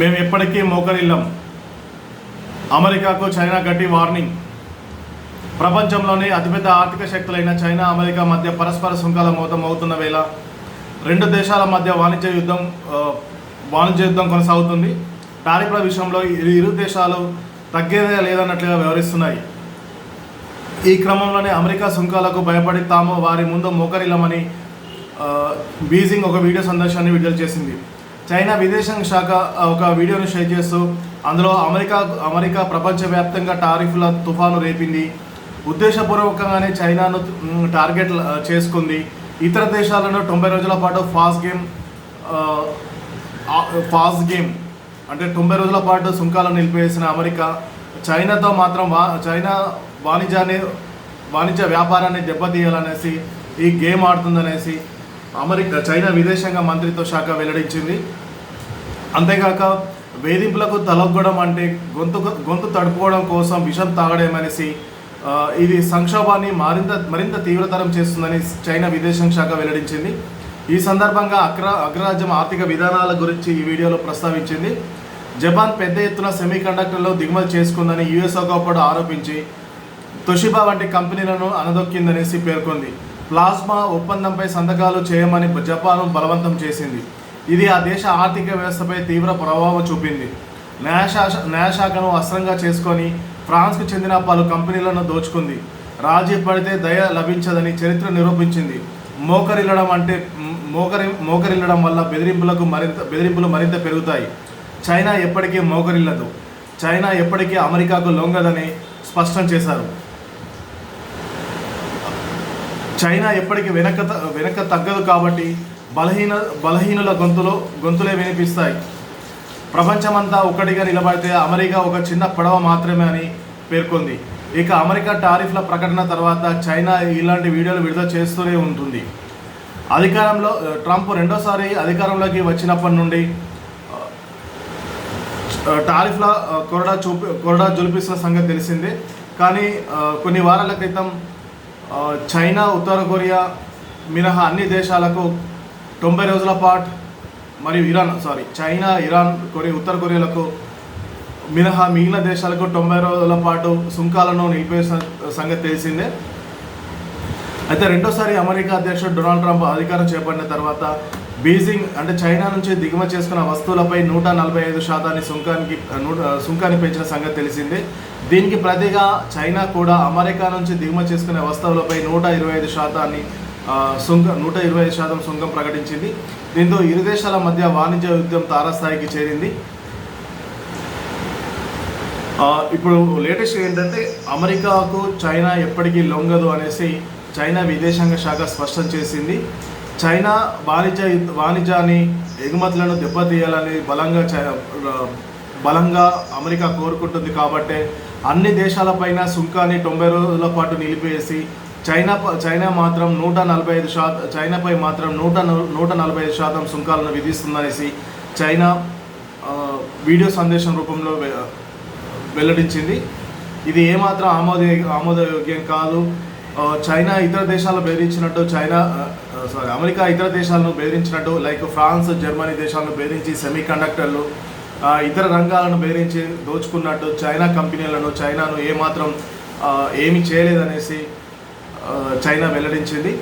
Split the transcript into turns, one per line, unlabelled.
మేము ఎప్పటికీ మోకరిల్లం. అమెరికాకు చైనా గట్టి వార్నింగ్. ప్రపంచంలోనే అతిపెద్ద ఆర్థిక శక్తులైన చైనా అమెరికా మధ్య పరస్పర సుంకాల మోతం అవుతున్న వేళ రెండు దేశాల మధ్య వాణిజ్య యుద్ధం వాణిజ్య యుద్ధం కొనసాగుతుంది. టారిఫ్ల విషయంలో ఇరు ఇరు దేశాలు తగ్గేదే లేదన్నట్లుగా వ్యవహరిస్తున్నాయి ఈ క్రమంలోనే అమెరికా సుంకాలకు భయపడి తాము వారి ముందు మోకరిల్లమని బీజింగ్ ఒక వీడియో సందేశాన్ని విడుదల చేసింది. చైనా విదేశాంగ శాఖ ఒక వీడియోను షేర్ చేస్తూ అందులో అమెరికా అమెరికా ప్రపంచవ్యాప్తంగా టారిఫ్ల తుఫాను రేపింది. ఉద్దేశపూర్వకంగానే చైనాను టార్గెట్ చేసుకుంది. ఇతర దేశాలను తొంభై రోజుల పాటు ఫాస్ట్ గేమ్ ఫాస్ట్ గేమ్ అంటే తొంభై రోజుల పాటు సుంకాలను నిలిపివేసిన అమెరికా చైనాతో మాత్రం వా చైనా వాణిజ్యాన్ని వాణిజ్య వ్యాపారాన్ని దెబ్బతీయాలనేసి ఈ గేమ్ ఆడుతుందనేసి అమెరికా చైనా విదేశాంగ మంత్రిత్వ శాఖ వెల్లడించింది. అంతేకాక వేధింపులకు తలొగ్గడం అంటే గొంతు గొంతు తడుపుకోవడం కోసం విషం తాగడమనేసి ఇది సంక్షోభాన్ని మరింత మరింత తీవ్రతరం చేస్తుందని చైనా విదేశాంగ శాఖ వెల్లడించింది. ఈ సందర్భంగా అగ్ర అగ్రరాజ్యం ఆర్థిక విధానాల గురించి ఈ వీడియోలో ప్రస్తావించింది. జపాన్ పెద్ద ఎత్తున సెమీ కండక్టర్లో దిగుమతి చేసుకుందని యుఎస్ఓ కూడా ఆరోపించి తొషిబా వంటి కంపెనీలను అనదొక్కిందనేసి పేర్కొంది. ప్లాస్మా ఒప్పందంపై సంతకాలు చేయమని జపాన్ బలవంతం చేసింది. ఇది ఆ దేశ ఆర్థిక వ్యవస్థపై తీవ్ర ప్రభావం చూపింది. న్యాయశాఖ న్యాయశాఖను అస్త్రంగా చేసుకొని ఫ్రాన్స్కు చెందిన పలు కంపెనీలను దోచుకుంది. రాజీ పడితే దయ లభించదని చరిత్ర నిరూపించింది. మోకరిల్లడం అంటే మోకరి మోకరిల్లడం వల్ల బెదిరింపులకు మరింత బెదిరింపులు మరింత పెరుగుతాయి. చైనా ఎప్పటికీ మోకరిల్లదు. చైనా ఎప్పటికీ అమెరికాకు లొంగదని స్పష్టం చేశారు. చైనా ఎప్పటికీ వెనక వెనక తగ్గదు కాబట్టి బలహీన బలహీనుల గొంతులో గొంతులే వినిపిస్తాయి. ప్రపంచమంతా ఒకటిగా నిలబడితే అమెరికా ఒక చిన్న పడవ మాత్రమే అని పేర్కొంది. ఇక అమెరికా టారిఫ్ల ప్రకటన తర్వాత చైనా ఇలాంటి వీడియోలు విడుదల చేస్తూనే ఉంటుంది. అధికారంలో ట్రంప్ రెండోసారి అధికారంలోకి వచ్చినప్పటి నుండి టారిఫ్ల కొరడా చూపి కొరడా జులిపిస్తున్న సంగతి తెలిసిందే. కానీ కొన్ని వారాల క్రితం చైనా ఉత్తర కొరియా మినహా అన్ని దేశాలకు తొంభై రోజుల పాటు మరియు Iran sorry China Iran Korea ఉత్తర కొరియాలకు మినహా మిగిలిన దేశాలకు తొంభై రోజుల పాటు సుంకాలను నిలిపేసిన సంగతి తెలిసిందే. అయితే రెండోసారి అమెరికా అధ్యక్షుడు డొనాల్డ్ ట్రంప్ అధికారం చేపట్టిన తర్వాత బీజింగ్ అంటే చైనా నుంచి దిగుమతి చేసుకున్న వస్తువులపై నూట నలభై ఐదు శాతాన్ని సుంకానికి నూట సుంకాన్ని పెంచిన సంగతి తెలిసిందే. దీనికి ప్రతిగా చైనా కూడా అమెరికా నుంచి దిగుమతి చేసుకునే వస్తువులపై నూట ఇరవై ఐదు శాతాన్ని సుంకం సుంక నూట ఇరవై ఐదు శాతం సుంకం ప్రకటించింది. దీంతో ఇరు దేశాల మధ్య వాణిజ్య యుద్ధం తారాస్థాయికి చేరింది. ఇప్పుడు లేటెస్ట్ ఏంటంటే అమెరికాకు చైనా ఎప్పటికీ లొంగదు అనేసి చైనా విదేశాంగ శాఖ స్పష్టం చేసింది. చైనా వాణిజ్య వాణిజ్యాన్ని ఎగుమతులను దెబ్బతీయాలని బలంగా బలంగా అమెరికా కోరుకుంటుంది కాబట్టి అన్ని దేశాలపైన సుంకాన్ని తొంభై రోజుల పాటు నిలిపేసి చైనా ప- చైనా మాత్రం నూట నలభై ఐదు శాతం చైనాపై మాత్రం నూట నూట నలభై ఐదు శాతం సుంకాలను విధిస్తుందనేసి చైనా వీడియో సందేశం రూపంలో వెల్లడించింది. ఇది ఏమాత్రం ఆమోద ఆమోదయోగ్యం కాదు. చైనా ఇతర దేశాలు బెదిరించినట్టు చైనా సారీ అమెరికా ఇతర దేశాలను బెదిరించినట్టు లైక్ ఫ్రాన్స్ జర్మనీ దేశాలను బెదిరించి సెమీ కండక్టర్లు ఇతర రంగాలను బెదిరించి దోచుకున్నట్టు చైనా కంపెనీలను చైనాను ఏమాత్రం ఏమి ఏమీ చేయలేదనేసి చైనా వెల్లడించింది.